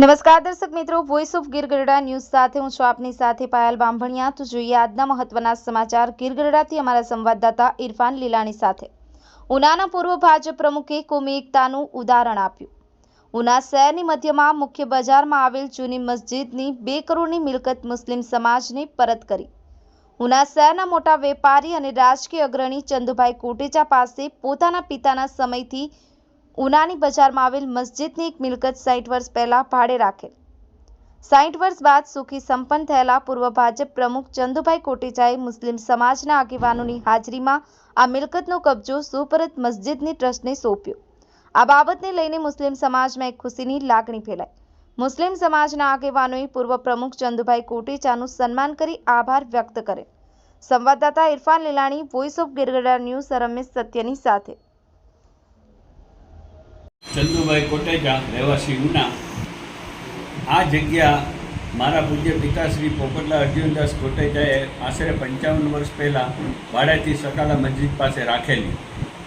નમસ્કાર દર્શક મિત્રો વોઇસ ઓફ ગીરગઢડા ન્યૂઝ સાથે હું છું આપની સાથે પાયલ બાંભણિયા. તો જોઈએ આજના મહત્વના સમાચાર ગીરગઢડાથી અમારા સંવાદદાતા ઇરફાન લીલાણી સાથે. ઉનાના પૂર્વ ભાજપ પ્રમુખે કોમી એકતાનું ઉદાહરણ આપ્યું. ઉના શહેરની મધ્યમાં મુખ્ય બજારમાં આવેલ જૂની મસ્જિદની બે કરોડની મિલકત મુસ્લિમ સમાજને પરત કરી. ઉના શહેરના મોટા વેપારી અને રાજકીય અગ્રણી ચંદુભાઈ કોટેચા પાસે પોતાના પિતાના સમયથી ઉનાની બજારમાં આવેલ મસ્જિદની એક મિલકત સાઠ વર્ષ પહેલાં ભાડે રાખેલ. સાઠ વર્ષ બાદ સુખી સંપન્ન થયેલા પૂર્વ ભાજપ પ્રમુખ ચંદુભાઈ કોટેચાએ મુસ્લિમ સમાજના આગેવાનોની હાજરીમાં આ મિલકતનો કબજો સુપરત મસ્જિદની ટ્રસ્ટને સોંપ્યો. આ બાબતને લઈને મુસ્લિમ સમાજમાં એક ખુશીની લાગણી ફેલાઈ. મુસ્લિમ સમાજના આગેવાનોએ પૂર્વ પ્રમુખ ચંદુભાઈ કોટેચાનું સન્માન કરી આભાર વ્યક્ત કરે સંવાદદાતા Irfan Lilani voice of Girgada news Ramesh સત્યની સાથે. ચંદુભાઈ કોટેજા રહેવાસી ઉના. આ જગ્યા મારા પૂજ્ય પિતાશ્રી પોપટલા અર્જુનદાસ કોટેજાએ આશરે પંચાવન વર્ષ પહેલાં ભાડેથી સકાલા મસ્જિદ પાસે રાખેલી.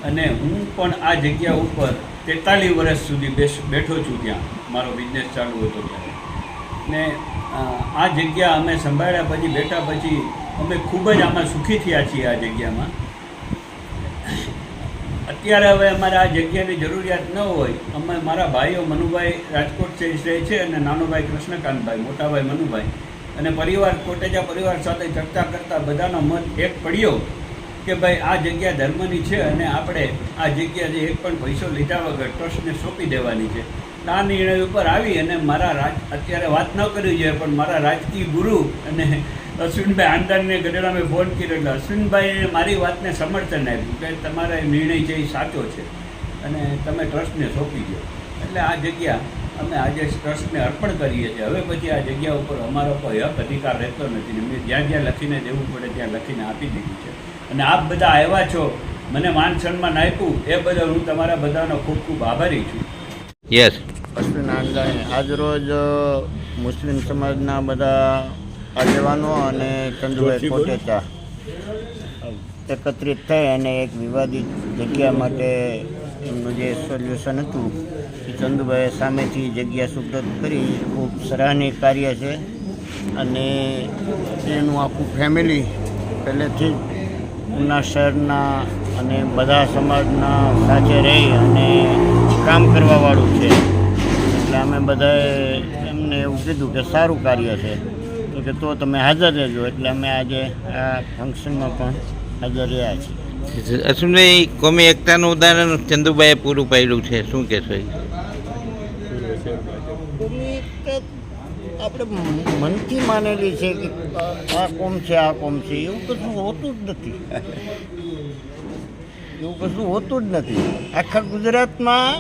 અને હું પણ આ જગ્યા ઉપર તેતાલીસ વર્ષ સુધી બેસ, બેઠો છું ત્યાં. મારો બિઝનેસ ચાલુ હતો ત્યારે. ને આ જગ્યા અમે સંભાળ્યા પછી, બેઠા પછી અમે ખૂબ જ આમાં સુખી થયા છીએ આ જગ્યામાં. અત્યારે હવે અમારે આ જગ્યાની જરૂરિયાત ન હોય, અમે મારા ભાઈઓ મનુભાઈ રાજકોટ સહિત રહે છે અને નાનો ભાઈ કૃષ્ણકાંતભાઈ, મોટાભાઈ મનુભાઈ. અને પરિવાર, કોટેજા પરિવાર સાથે ચર્ચા કરતા બધાનો મત એક પડ્યો કે ભાઈ આ જગ્યા ધર્મની છે અને આપણે આ જગ્યા એક પણ પૈસો લીધા વગર ટ્રસ્ટને સોંપી દેવાની છે. આ નિર્ણય ઉપર આવી અને મારા રાજ, અત્યારે વાત ન કરવી જોઈએ, પણ મારા રાજકીય ગુરુ અને અશ્વિનભાઈ આંદાને ગઢડા મેં ફોન કર્યો એટલે અશ્વિનભાઈએ મારી વાતને સમર્થન આપ્યું કે તમારા એ નિર્ણય છે એ સાચો છે અને તમે ટ્રસ્ટને સોંપી દો. એટલે આ જગ્યા અમે આજે ટ્રસ્ટને અર્પણ કરીએ છીએ. હવે પછી આ જગ્યા ઉપર અમારો કોઈ હક અધિકાર રહેતો નથી મેં જ્યાં જ્યાં લખીને દેવું પડે ત્યાં લખીને આપી દીધું છે. અને આપ બધા આવ્યા છો મને માન સન્માન આપ્યું એ બદલ હું તમારા બધાનો ખૂબ ખૂબ આભારી છું. યસ અશ્વિન આંદાણી આજરોજ મુસ્લિમ સમાજના બધા આગેવાનો અને ચંદુભાઈ કોટેચા એકત્રિત થઈ અને એક વિવાદિત જગ્યા માટે એમનું જે સોલ્યુશન હતું એ ચંદુભાઈએ સામેથી જગ્યા સુપ્રત કરી. ખૂબ સરાહનીય કાર્ય છે અને એનું આખું ફેમિલી પહેલેથી જ ઉના શહેરના અને બધા સમાજના સાથે રહી અને કામ કરવાવાળું છે. એટલે અમે બધાએ એમને એવું કીધું કે સારું કાર્ય છે. તો કે તો તમે હાજર રહેજો. એટલે અમે આજે આ ફંક્શનમાં પણ હાજર રહ્યા છીએ. અશ્વિનભાઈ કોમી એકતાનું ઉદાહરણ ચંદુભાઈએ પૂરું પાડ્યું છે. શું કહેશો? આપણે મનથી માનેલી છે કે આ કોમ છે આ કોમ છે. એવું કશું હોતું જ નથી. એવું કશું હોતું જ નથી. આખા ગુજરાતમાં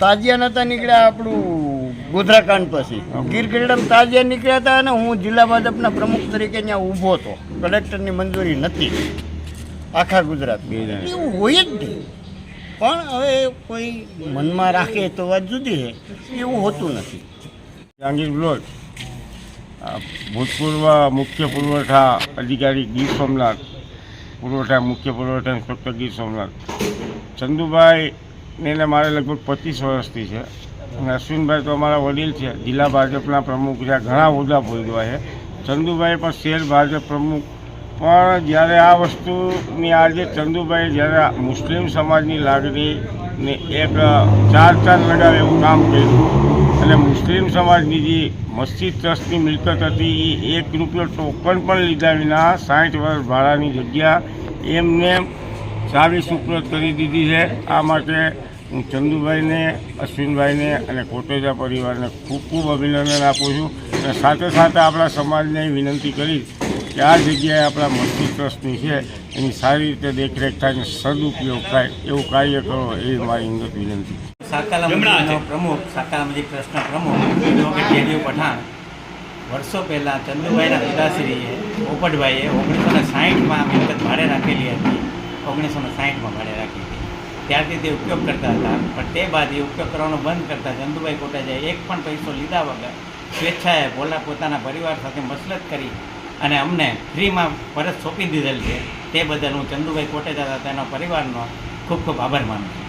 તાજિયા નતા નીકળ્યા આપણું ગોધરાકાંડ પછી. ગીર ગઢડામાં તાજિયા નીકળ્યા હતા અને હું જિલ્લા ભાજપના પ્રમુખ તરીકે ત્યાં ઊભો હતો. કલેક્ટરની મંજૂરી નથી. આખા ગુજરાત. એવું હોય જ નહીં. પણ હવે કોઈ મનમાં રાખે તો વાત જુદી છે. એવું હોતું નથી. જાંગીર આ ભૂતપૂર્વ મુખ્ય પુરવઠા અધિકારી ગીર સોમનાથ. પુરવઠા મુખ્ય પુરવઠા ઇન્સ્પેક્ટર ગીર સોમનાથ. ચંદુભાઈ ને મારે લગભગ પચીસ વર્ષથી છે. અશ્વિનભાઈ તો અમારા વડીલ છે. જિલ્લા ભાજપના પ્રમુખ છે. ઘણા હોદ્દા ભોગવ્યા છે. ચંદુભાઈ પણ શેર ભાજપ પ્રમુખ. પણ જ્યારે આ વસ્તુની આજે ચંદુભાઈ જ્યારે મુસ્લિમ સમાજની લાગણીને એક ચાર ચાર લગાવે એવું કામ કર્યું. અને મુસ્લિમ સમાજની જે મસ્જિદ ટ્રસ્ટની મિલકત હતી, એ એક રૂપિયો ટોકન પણ લીધા વિના સાઠ વર્ષ ભાડાની જગ્યા એમને ચાવી સુપ્રત કરી દીધી છે. આ માટે હું ચંદુભાઈને અશ્વિનભાઈને અને કોટેજા પરિવારને ખૂબ ખૂબ અભિનંદન આપું છું અને સાથે સાથે આપણા સમાજને વિનંતી કરીશ કે આ જગ્યાએ આપણા મસ્જિદ ટ્રસ્ટની છે એની સારી રીતે દેખરેખ થાય અને સદુપયોગ થાય એવું કાર્ય કરો એવી મારી અંગત વિનંતી સાકાલા મંદિરનો પ્રમુખ સાકાલા મંદિર ટ્રસ્ટના પ્રમુખ જેડીઓ પઠાણ. વર્ષો પહેલાં ચંદુભાઈના પિતાશ્રીએ પોપટભાઈએ ઓગણીસો ને સાહીઠમાં મિલકત ભાડે રાખેલી હતી. ઓગણીસો ને સાહીઠમાં ભાડે રાખી. હતી ત્યારથી તે ઉપયોગ કરતા હતા. પણ તે બાદ એ ઉપયોગ કરવાનો બંધ કરતા ચંદુભાઈ કોટાજાએ એક પણ પૈસો લીધા વગર સ્વેચ્છાએ બોલા પોતાના પરિવાર સાથે મસલત કરી અને અમને ફ્રીમાં પરત સોંપી દીધેલ છે. તે બદલ હું ચંદુભાઈ કોટેજા તેના પરિવારનો ખૂબ ખૂબ આભાર માનું છું.